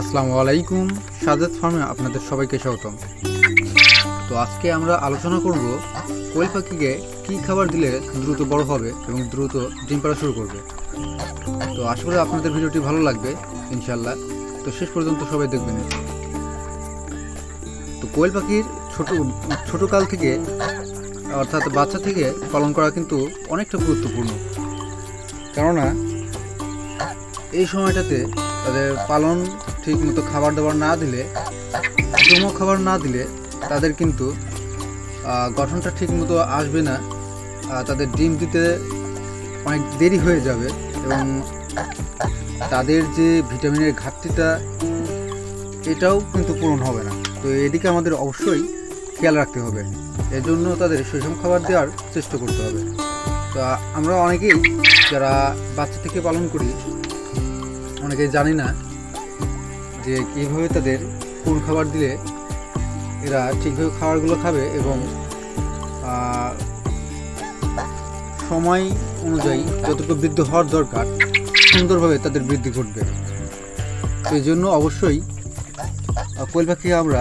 আসসালামু আলাইকুম, সাজাদ ফার্মে আপনাদের সবাইকে স্বাগতম। তো আজকে আমরা আলোচনা করব কোয়েল পাখিকে কী খাবার দিলে দ্রুত বড় হবে এবং দ্রুত ডিম পাড়া শুরু করবে। তো আশা করি আপনাদের ভিডিওটি ভালো লাগবে ইনশাল্লাহ তো শেষ পর্যন্ত সবাই দেখবেন। তো কোয়েল পাখির ছোট ছোট কাল থেকে, অর্থাৎ বাচ্চা থেকে পালন করা কিন্তু অনেকটা গুরুত্বপূর্ণ। কেননা, এই সময়টাতে তাদের পালন ঠিক মতো খাবার দাবার না দিলে সুষম খাবার না দিলে তাদের কিন্তু গঠনটা ঠিক মতো আসবে না। তাদের ডিম দিতে অনেক দেরি হয়ে যাবে এবং তাদের যে ভিটামিনের ঘাটতিটা, এটাও কিন্তু পূরণ হবে না। তো এদিকে আমাদের অবশ্যই খেয়াল রাখতে হবে। এজন্য তাদের সুষম খাবার দেওয়ার চেষ্টা করতে হবে। তো আমরা অনেকেই যারা বাচ্চা থেকে পালন করি, অনেকেই জানি না যে কীভাবে তাদের কোন খাবার দিলে এরা ঠিকভাবে খাবারগুলো খাবে এবং সময় অনুযায়ী যতটুকু বৃদ্ধি হওয়ার দরকার, সুন্দরভাবে তাদের বৃদ্ধি ঘটবে। এই জন্য অবশ্যই কোয়েল পাখিকে আমরা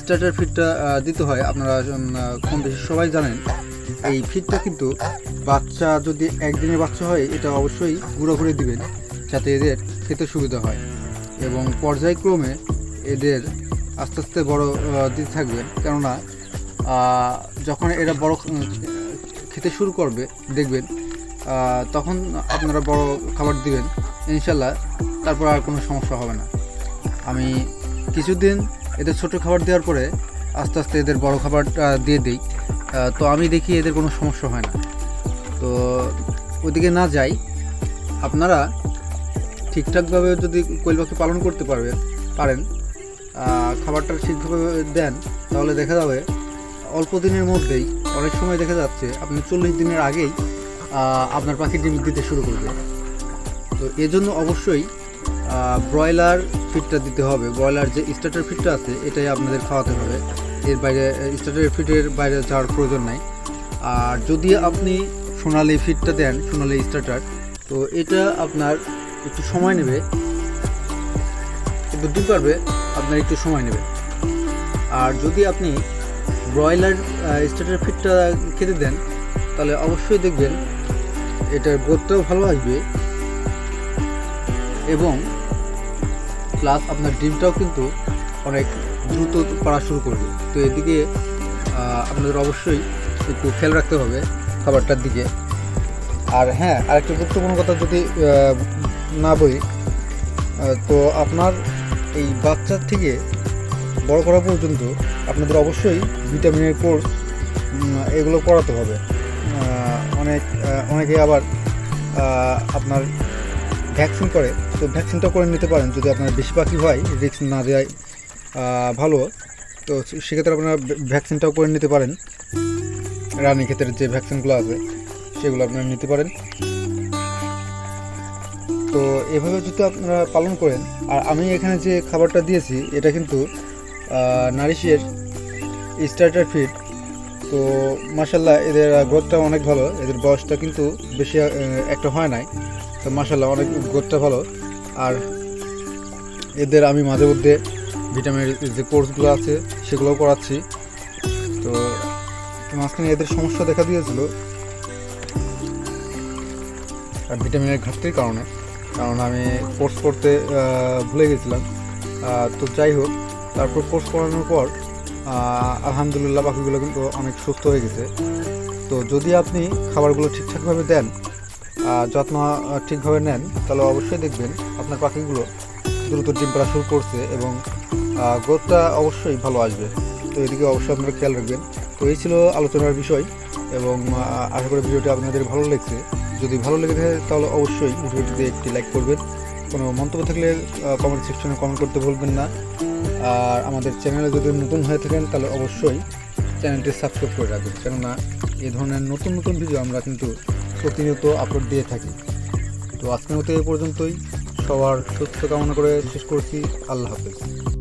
স্টার্টার ফিডটা দিতে হয়। আপনারা কম বেশি সবাই জানেন, এই ফিডটা কিন্তু বাচ্চা যদি একদিনের বাচ্চা হয়, এটা অবশ্যই গুঁড়ো করে দিবেন, যাতে এদের খেতে সুবিধা হয়। এবং পর্যায়ক্রমে এদের আস্তে আস্তে বড় দিতে থাকবেন কেননা যখন এরা বড় খেতে শুরু করবে, দেখবেন তখন আপনারা বড় খাবার দিবেন, ইনশাল্লাহ তারপর আর কোনো সমস্যা হবে না। আমি কিছুদিন এদের ছোট খাবার দেওয়ার পরে আস্তে আস্তে এদের বড় খাবারটা দিয়ে দিই। তো আমি দেখি এদের কোনো সমস্যা হয় না। তো ওদিকে না যাই, আপনারা ঠিকঠাকভাবে যদি কোয়েল পালন করতে পারবেন পারেন খাবারটা ঠিকভাবে দেন, তাহলে দেখা যাবে অল্প দিনের মধ্যেই, অনেক সময় দেখা যাচ্ছে আপনি চল্লিশ দিনের আগেই আপনার পাখি ডিম দিতে শুরু করবে তো এজন্য অবশ্যই ব্রয়লার ফিডটা দিতে হবে। ব্রয়লার যে স্টার্টার ফিডটা আছে, এটাই আপনাদের খাওয়াতে হবে। এর বাইরে স্টার্টার ফিডের বাইরে যাওয়ার প্রয়োজন নাই। আর যদি আপনি সোনালি ফিডটা দেন, সোনালি স্টার্টার তো এটা আপনার একটু সময় নেবে। কিন্তু ডিম পারবে আপনার একটু সময় নেবে। আর যদি আপনি ব্রয়লার স্টার্টার ফিডটা খেতে দেন, তাহলে অবশ্যই দেখবেন এটার গ্রোথটাও ভালো আসবে এবং প্লাস আপনার ডিমটাও কিন্তু অনেক দ্রুত পাড়া শুরু করবে। তো এদিকে আপনাদের অবশ্যই একটু খেয়াল রাখতে হবে খাবারটার দিকে। আর হ্যাঁ আরেকটা গুরুত্বপূর্ণ কথা যদি না আহ, তো আপনার এই বাচ্চার থেকে বড় করা পর্যন্ত আপনাদের অবশ্যই ভিটামিনের কোর্স এগুলো করাতে হবে। অনেক অনেকে আবার আপনার ভ্যাকসিন করে তো ভ্যাকসিনটা করে নিতে পারেন যদি আপনার বেশি পাখি হয় রিস্ক না আহ, ভালো। তো সেক্ষেত্রে আপনারা ভ্যাকসিনটাও করে নিতে পারেন। রানী ক্ষেত্রে যে ভ্যাকসিনগুলো আছে সেগুলো আপনারা নিতে পারেন। তো এভাবে যদি আপনারা পালন করেন, আর আমি এখানে যে খাবারটা দিয়েছি, এটা কিন্তু নারিশের স্টার্টার ফিড তো মাসাল্লাহ এদের গ্রোথটা অনেক ভালো। এদের বয়সটা কিন্তু বেশি একটা হয় নাই। তো মাসাল্লাহ অনেক গ্রোথটা ভালো। আর এদের আমি মাঝে মধ্যে ভিটামিনের যে কোর্সগুলো আছে, সেগুলোও করাচ্ছি। তো মাঝখানে এদের সমস্যা দেখা দিয়েছিল। আর ভিটামিনের ঘাটতির কারণে। কারণ আমি কোর্স করতে ভুলে গেছিলাম। তো যাই হোক, তারপর কোর্স করানোর পর আলহামদুলিল্লাহ পাখিগুলো কিন্তু অনেক সুস্থ হয়ে গেছে। তো যদি আপনি খাবারগুলো ঠিকঠাকভাবে দেন যত্ন ঠিকভাবে নেন, তাহলে অবশ্যই দেখবেন আপনার পাখিগুলো দ্রুত ডিম পাড়া শুরু করছে এবং গ্রোথটা অবশ্যই ভালো আসবে। তো এদিকে অবশ্যই আপনারা খেয়াল রাখবেন। তো এই ছিল আলোচনার বিষয় এবং আশা করি ভিডিওটি আপনাদের ভালো লেগেছে। যদি ভালো লেগে থাকে, তাহলে অবশ্যই ভিডিওটিতে একটি লাইক করবেন। কোনো মন্তব্য থাকলে কমেন্ট সেকশনে কমেন্ট করতে ভুলবেন না। আর আমাদের চ্যানেলে যদি নতুন হয়ে থাকেন, তাহলে অবশ্যই চ্যানেলটি সাবস্ক্রাইব করে রাখবেন। কেননা, এই ধরনের নতুন নতুন ভিডিও আমরা কিন্তু প্রতিনিয়ত আপলোড দিয়ে থাকি। তো আজকের মতো এ পর্যন্তই। সবার সুস্থ কামনা করে শেষ করছি। আল্লাহ হাফেজ।